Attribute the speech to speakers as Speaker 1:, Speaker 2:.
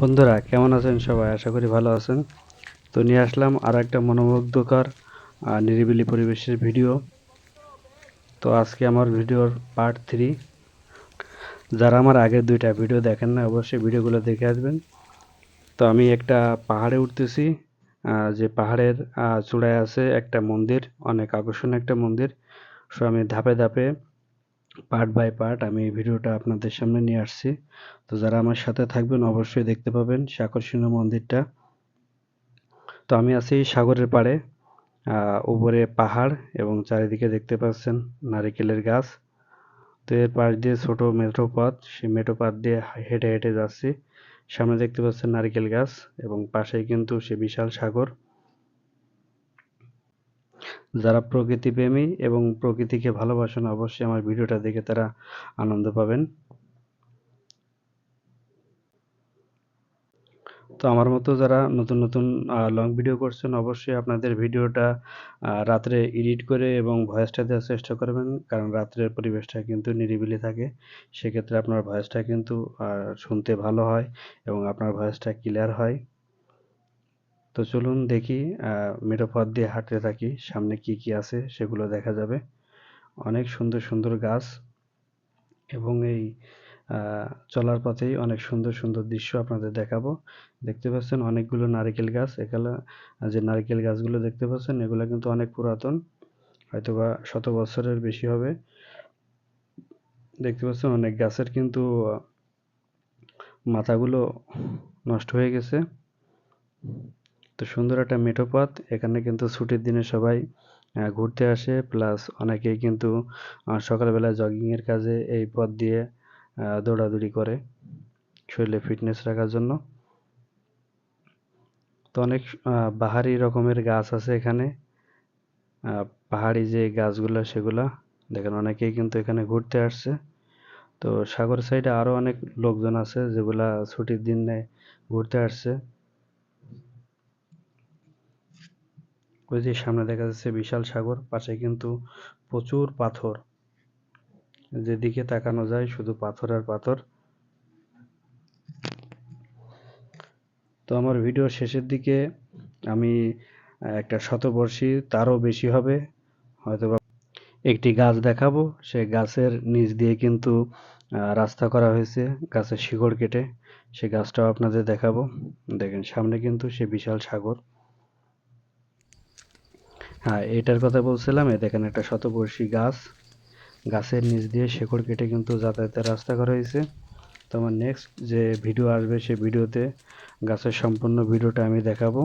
Speaker 1: বন্ধুরা, কেমন আছেন সবাই? আশা করি ভালো আছেন। তো নিয়ে আসলাম আর একটা মনোমুগ্ধকর নিরিবিলি পরিবেশের ভিডিও। তো আজকে আমার ভিডিওর পার্ট থ্রি যারা আমার আগের দুইটা ভিডিও দেখেন না অবশ্যই ভিডিওগুলো দেখে আসবেন। তো আমি একটা পাহাড়ে উঠতেছি। যে পাহাড়ের চূড়ায় আছে একটা মন্দির, অনেক আকর্ষণীয় একটা মন্দির। সো আমি ধাপে ধাপে পার্ট বাই পার্ট আমি এই ভিডিওটা আপনাদের সামনে নিয়ে আসছি। তো যারা আমার সাথে থাকবেন অবশ্যই দেখতে পাবেন সে আকর্ষণীয় মন্দিরটা। তো আমি আছি সাগরের পাড়ে উপরে পাহাড় এবং চারিদিকে দেখতে পাচ্ছেন নারিকেলের গাছ। তো এর পাশ দিয়ে ছোট মেঠো পথ, সেই মেঠো পথ দিয়ে হেঁটে হেঁটে যাচ্ছি। সামনে দেখতে পাচ্ছেন নারিকেল গাছ এবং পাশেই কিন্তু সে বিশাল সাগর। যারা প্রকৃতি প্রেমী এবং প্রকৃতিকে ভালোবাসেন, অবশ্যই আমার ভিডিওটা দেখে তারা আনন্দ পাবেন। তো আমার মতো যারা নতুন নতুন লং ভিডিও করছেন, অবশ্যই আপনাদের ভিডিওটা রাত্রে এডিট করে এবং ভয়েসটা দেওয়ার চেষ্টা করবেন, কারণ রাত্রের পরিবেশটা কিন্তু নিরিবিলি থাকে। সেক্ষেত্রে আপনার ভয়েসটা কিন্তু শুনতে ভালো হয় এবং আপনার ভয়েসটা ক্লিয়ার হয়। তো চলুন দেখি মেঠো দিয়ে হাঁটতে থাকি, সামনে কি কি আছে সেগুলো দেখা যাবে। অনেক সুন্দর সুন্দর গাছ এবং এই চলার পথেই অনেক সুন্দর সুন্দর দৃশ্য আপনাদের দেখাবো। দেখতে পাচ্ছেন অনেকগুলো নারকেল গাছ, এখানে যে নারকেল গাছগুলো দেখতে পাচ্ছেন এগুলো কিন্তু অনেক পুরাতন, হয়তোবা শত বছরের বেশি হবে। দেখতে পাচ্ছেন অনেক গাছের কিন্তু, মাথাগুলো নষ্ট হয়ে গেছে। তো সুন্দর একটা মেঠো পথ। এখানে কিন্তু ছুটির দিনে সবাই ঘুরতে আসে। প্লাস অনেকেই কিন্তু সকালবেলা জগিংয়ের কাজে এই পথ দিয়ে দৌড়াদৌড়ি করে শরীরে ফিটনেস রাখার জন্য। তো অনেক বাহারি রকমের গাছ আছে এখানে। পাহাড়ি যে গাছগুলো, সেগুলা দেখেন অনেকেই কিন্তু এখানে ঘুরতে আসছে। তো সাগর সাইডে আরও অনেক লোকজন আছে যেগুলা ছুটির দিনে ঘুরতে আসছে। ওই যে সামনে দেখা যাচ্ছে বিশাল সাগর, পাশে কিন্তু প্রচুর পাথর। যেদিকে তাকানো যায় শুধু পাথর আর পাথর। তো আমার ভিডিও শেষের দিকে আমি একটা শতবর্ষী, তারও বেশি হবে। হয়তোবা একটি গাছ দেখাবো। সেই গাছের নিচ দিয়ে কিন্তু রাস্তা করা হয়েছে গাছের শিকড় কেটে। সেই গাছটাও আপনাদের দেখাবো। দেখেন সামনে কিন্তু সে বিশাল সাগর। হ্যাঁ এটার কথা বলছিলাম, এই দেখেন একটা শতবর্ষী গাছ। গাছের নিচ দিয়ে শেকড় কেটে কিন্তু যাতায়াতের রাস্তা করা হয়েছে। তো আমার নেক্সট যে ভিডিও আসবে, সে ভিডিওতে গাছের সম্পূর্ণ ভিডিওটা আমি দেখাবো।